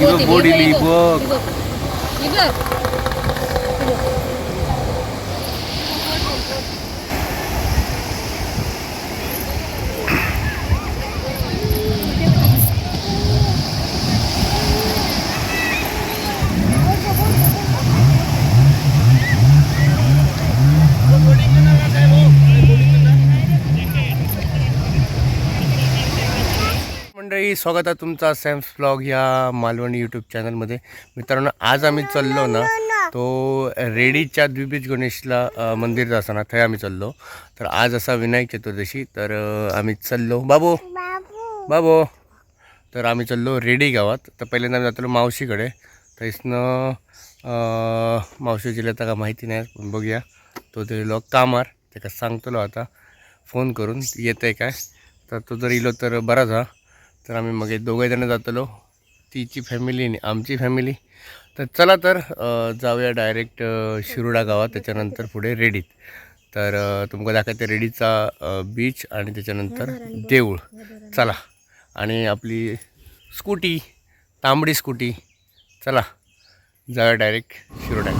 इगं बोडीली बघ मंडळी स्वागत आहे तुमचा सॅम्स ब्लॉग या मालवणी यूट्यूब चॅनलमध्ये मित्रांनो आज आम्ही चाललो ना तो रेडीच्या द्विबीज गणेशला मंदिर असताना थंय आम्ही चाललो. तर आज असा विनायक चतुर्दशी तर आम्ही चाललो. बाबू! बाबू! तर आम्ही चाललो रेडी गावात. तर पहिल्यांदा आम्ही जातलो मावशीकडे. थंयसनं मावशी जिल्ह्यात का माहिती नाही पण बघूया. तो ते लोक कामार त्याका सांगतलो आता. फोन करून येत आहे काय? तर तो जर इलो तर बराच हा तर आम्ही मग दोघेजणं जातलो. तिची फॅमिली आणि आमची फॅमिली तर चला तर जाऊया डायरेक्ट शिरोडा गावात. त्याच्यानंतर पुढे रेडीत. तर तुमका दाखवते रेडीचा बीच आणि त्याच्यानंतर देऊळ. चला. आणि आपली स्कूटी तांबडी स्कूटी चला. जाऊया डायरेक्ट शिरोडा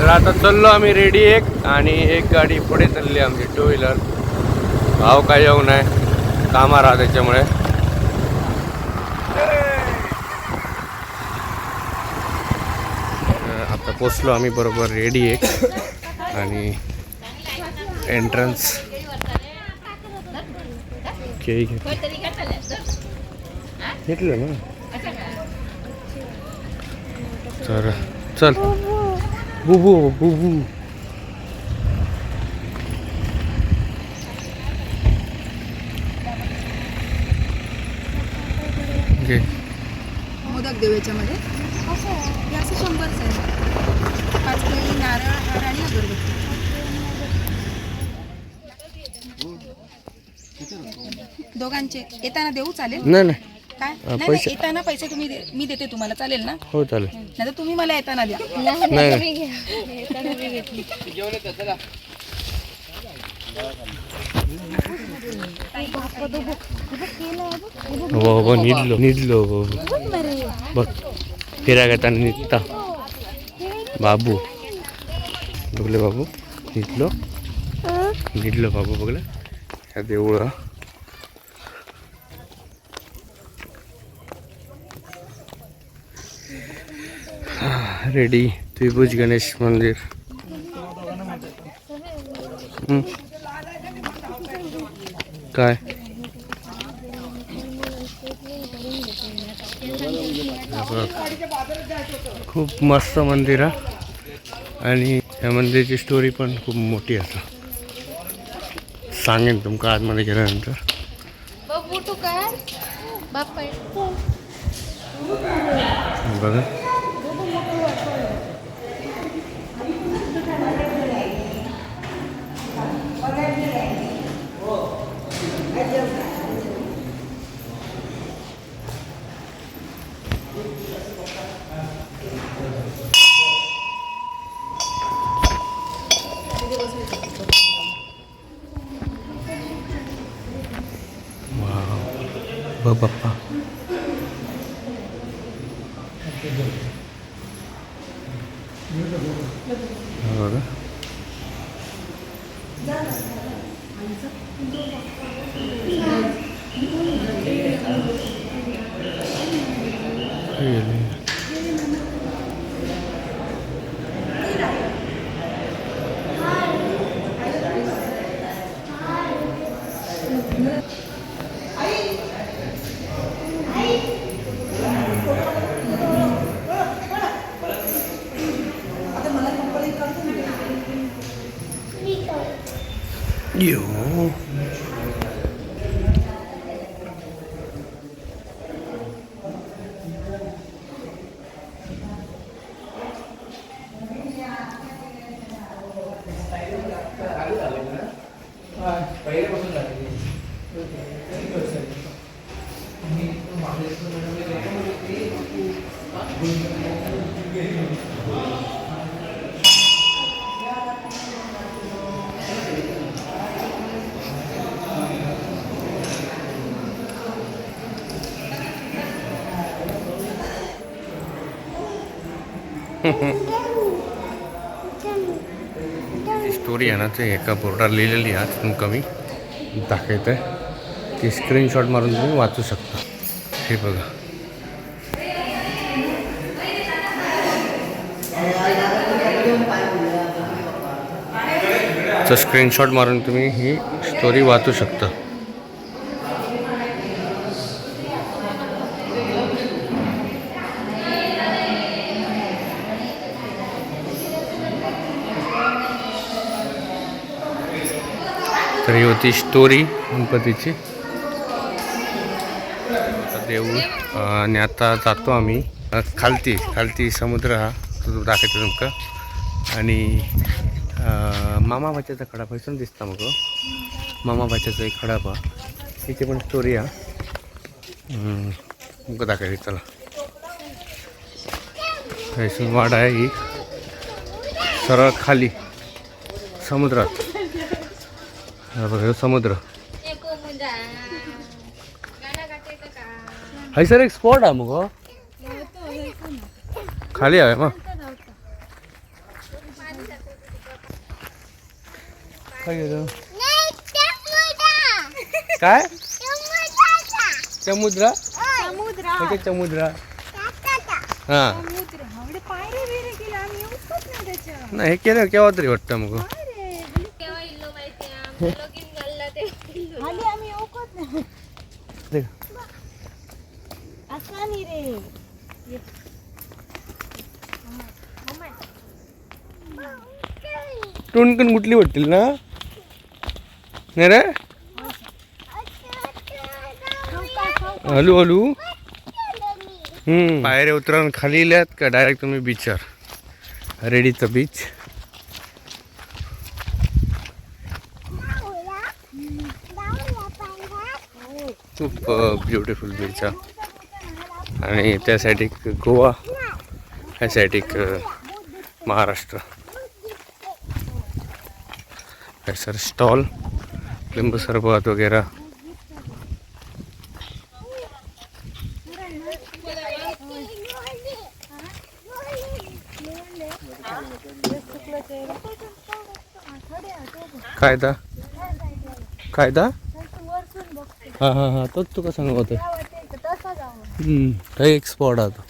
तर आता चाललो आम्ही रेडी एक आणि एक गाडी पुढे चालली आमची टू व्हीलर. भाव काय येऊ नाही कामा राहा त्याच्यामुळे. आता पोचलो आम्ही बरोबर रेडी एक आणि एंट्रन्स केळी घेतलं ना? तर चल. बुबू बुबू. घे मोदक देऊ याच्यामध्ये. हे असं शंभरच आहे. पाच केळी नारळ हार आणि अगरबत्ती. दोघांचे. येताना देऊ चालेल? नाही नाही. काय? नाही, नाही पैसे- येताना पैसे तुम्ही दे- मी देते तुम्हाला चालेल ना? हो चालेल. नाही तर तुम्ही मला येताना द्या. नाही नाही हो हो निघलो निघलो हो बघ फिरा घेताना निघता. बाबू. बघले बाबू निघलो निघलो बाबू बघले. ह्या देऊळ रेडी त्रिभुज गणेश मंदिर. काय बघ. खूप मस्त मंदिर आहे आणि या मंदिराची स्टोरी पण खूप मोठी असा सांगेन तुमका आतमध्ये गेल्यानंतर. बघा. बघ बाप्पा हा बघा हे गेले. यो ती स्टोरी आहे ना ते एका बोर्डावर लिहिलेली आहे तुमका कमी दाखवत. आहे ती स्क्रीनशॉट मारून तुम्ही वाचू शकता. हे बघा. तर स्क्रीनशॉट मारून तुम्ही ही स्टोरी वाचू शकता. तर ही होती स्टोरी गणपतीची. देऊळ आणि आता जातो आम्ही. खालती खालती समुद्र हा. तो दाखवतो तुमका. आणि मामाबाच्याचा मामा भाच्याचा खडा दिसता मग हो. मामा एक खडा पहा. तिची पण स्टोरी हा. हम्म, मग चला. पैसून वाड आहे. ही सरळ खाली. समुद्रात. हा बघा ह्यो समुद्र हाय सर एक स्पॉट आहे मग हो. खाली आहे मग काय गेलं काय समुद्र समुद्र कुठे समुद्र हा समुद्र एवढे पायरे बिरे केले आम्ही येऊच नाही त्याच्या नाही हे केलं केव्हा तरी वाटतं मग खाली आम्ही येऊकच नाही देख. असा नाही रे टुणकन कुठली वाटतील ना? नाही रे? हलू हलू. हम्म. पायऱ्या उतरून खाली इल्यात का? डायरेक्ट तुम्ही बीचवर रेडीचा बीच खूप ब्युटिफुल बीच आहे. आणि त्या साईड एक गोवा ह्या साईड एक महाराष्ट्र. है सर स्टॉल लिंबू सरबत वगैरह कायदा? कायदा? हां हां हां तोच तुका सांगत होते. काही एक स्पॉट आहे तो.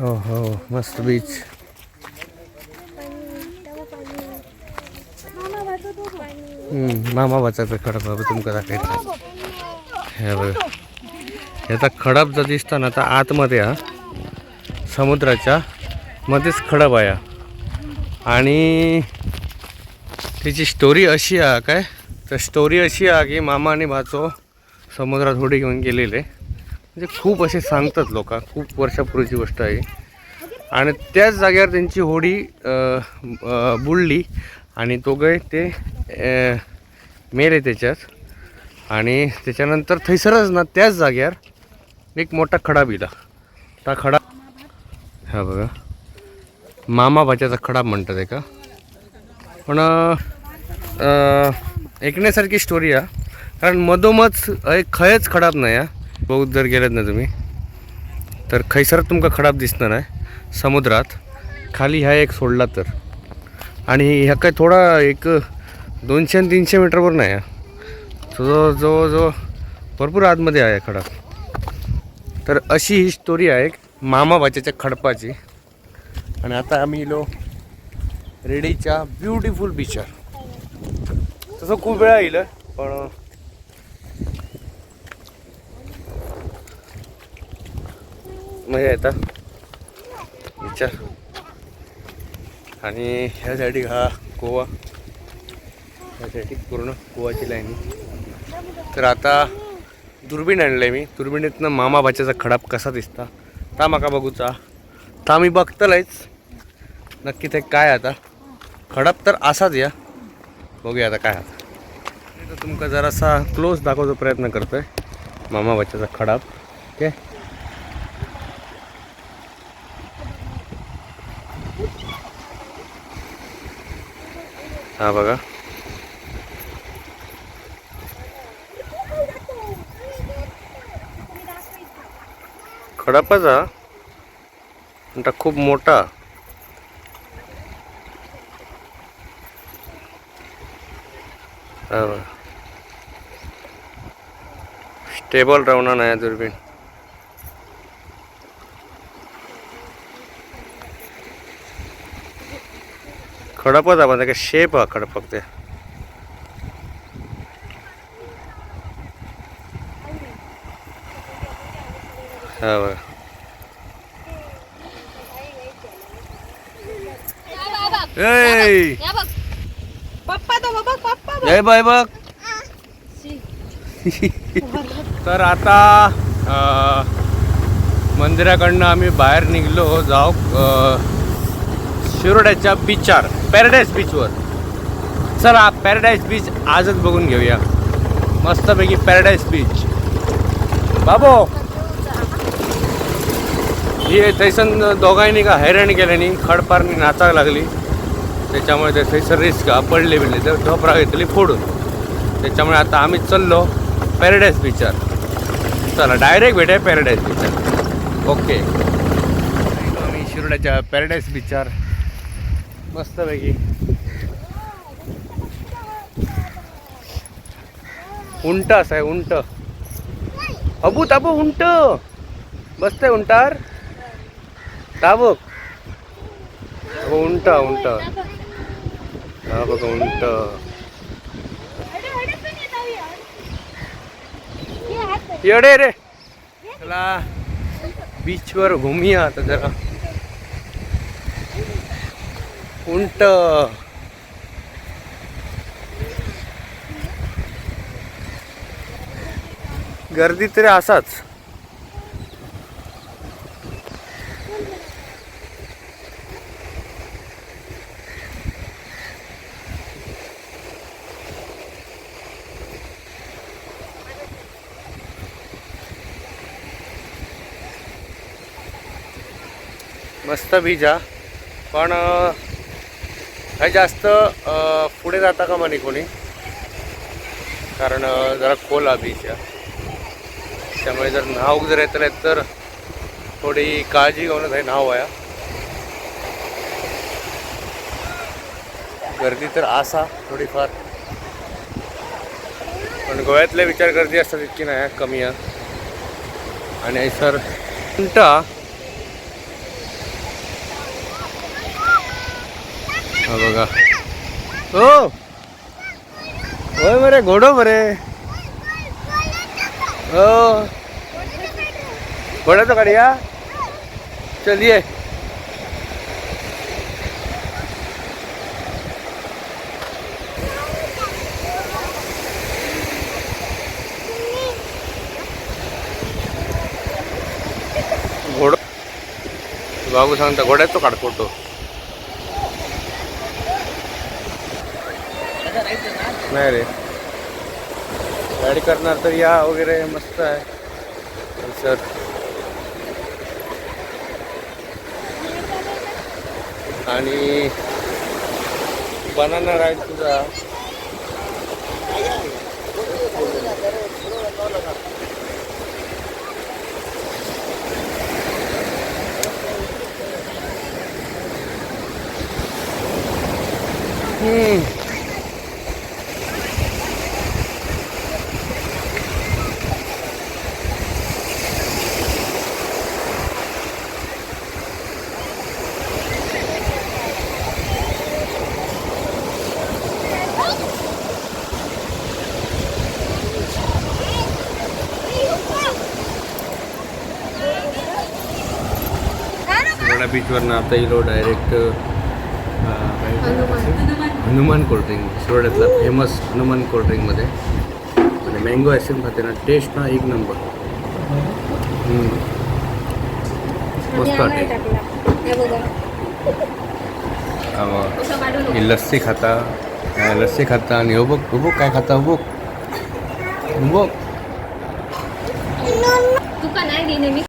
हो हो मस्त बीच हम्म, मामा वाचायचं खडप बाबा तुमका दाखवायचं हे बघा. याचा खडप जर दिसता ना तर आतमध्ये हा समुद्राच्या मध्येच खडप आहे आणि त्याची स्टोरी अशी आहे काय? तर स्टोरी अशी आहे की मामा आणि भाचो समुद्रात होडी घेऊन गेलेले. म्हणजे खूप असे सांगतात लोक खूप वर्षापूर्वीची गोष्ट आहे. आणि त्याच जागेवर त्यांची होडी बुडली. आणि दोघे ते मेले त्याच्यात. आणि त्याच्यानंतर थैसरच ना त्याच जाग्यावर एक मोठा खडा बिला. त्या खडा हा बघा. मामा भाच्याचा खडा म्हणतात आहे का? पण ऐकण्यासारखी स्टोरी आहे कारण मधोमध एक खयच खडाब नाही हा. बहुत जर गेलेत ना तुम्ही तर खैसर तुमका खडाब दिसणार आहे. समुद्रात. खाली ह्या एक सोडला तर. आणि ह्या काय थोडा एक दोनशे आणि तीनशे मीटरवर नाही आहे जवळ जवळजवळ भरपूर आतमध्ये आहे खडप तर अशी ही स्टोरी आहे मामा भाच्याच्या खडपाची. आणि आता आम्ही इलो रेडीच्या ब्युटिफुल बीचवर तसं खूप वेळा येईल पण मजा येतात विचार आणि ह्यासाठी हा गोवा. ह्यासाठी पूर्ण गोवाची लाईन. तर आता दुर्बीण आणलं आहे मी. दुर्बिणीतनं मामा भाच्याचा खडाप कसा दिसता ता माका बघूचा ता मी बघतलंच नक्की ते काय आता? खडप तर असाच या. बघूया आता काय आता तर तुमका जरासा क्लोज दाखवतो प्रयत्न करतोय. मामा बच्चाचा खडाप. ओके? हा बघा. खडपच हा पण तो खूप मोठा. हा स्टेबल राहणार नाही दुर्बीण खडपच आपण काय शेप हा खडपक ते. हा बघा. ए पप्पा तो बघ पप्पा जय बाय बघ तर आता मंदिराकडनं आम्ही बाहेर निघलो. जाऊ शिरोड्याच्या बीचवर पॅराडाईज बीचवर चला पॅराडाईज बीच आजच बघून घेऊया. मस्तपैकी पॅराडाईज बीच बाबो! हे थैसन दोघांनी का हैराण केल्याने खडपारने नाचायला लागली. त्याच्यामुळे ते थैसर रिस्क पडले बिडले तर ढोपरा घेतली फोडून. त्याच्यामुळे आता आम्ही चाललो पॅराडाईज बीचवर चला डायरेक्ट भेटाय पॅराडाईज बीचवर ओके आम्ही शिरोड्याच्या पॅराडाईज बीचवर मस्तपैकी. उंट असं आहे उंट. अबू ताबू उंट. बसतंय उंटार. ताबक हो, उंट उंट. हा उंट. येडे रे चला बीचवर घुमिया आता जरा. उंट. गर्दी तरी असाच. मस्त बीजा पण काही जास्त पुढे जाता का म्हणे कोणी. कारण जरा खोल हा बीच आहे त्यामुळे जर नाव जर येत नाहीत तर थोडी काळजी घेऊनच आहे नाव आहे. गर्दी तर असा थोडीफार. पण गोव्यातले विचार गर्दी असतात इतकी नाही कमी आहे. आणि सर उंटा हा बघा. हो होय बरे घोडो बरे हो घोड्याचं काढूया चलिए घोडो. बाबू सांगता घोड्याचं काढ फोटो नाही रे. गाडी करणार तर या वगैरे मस्त आहे. सर. आणि बनाना राईड तुझा. हम्म. रोडा बीचवरनं आता येलो डायरेक्ट हनुमान. कोल्ड्रिंक सोड्यातला फेमस हनुमान कोल्ड्रिंकमध्ये आणि मँगो आईस्क्रीम खाते ना टेस्ट ना एक नंबर. मस्त वाटते हा लस्सी खाता. लस्सी खाता आणि हो बघ हो बघ काय खाता हो बघ. हो बघ. तुका नाही नेहमी.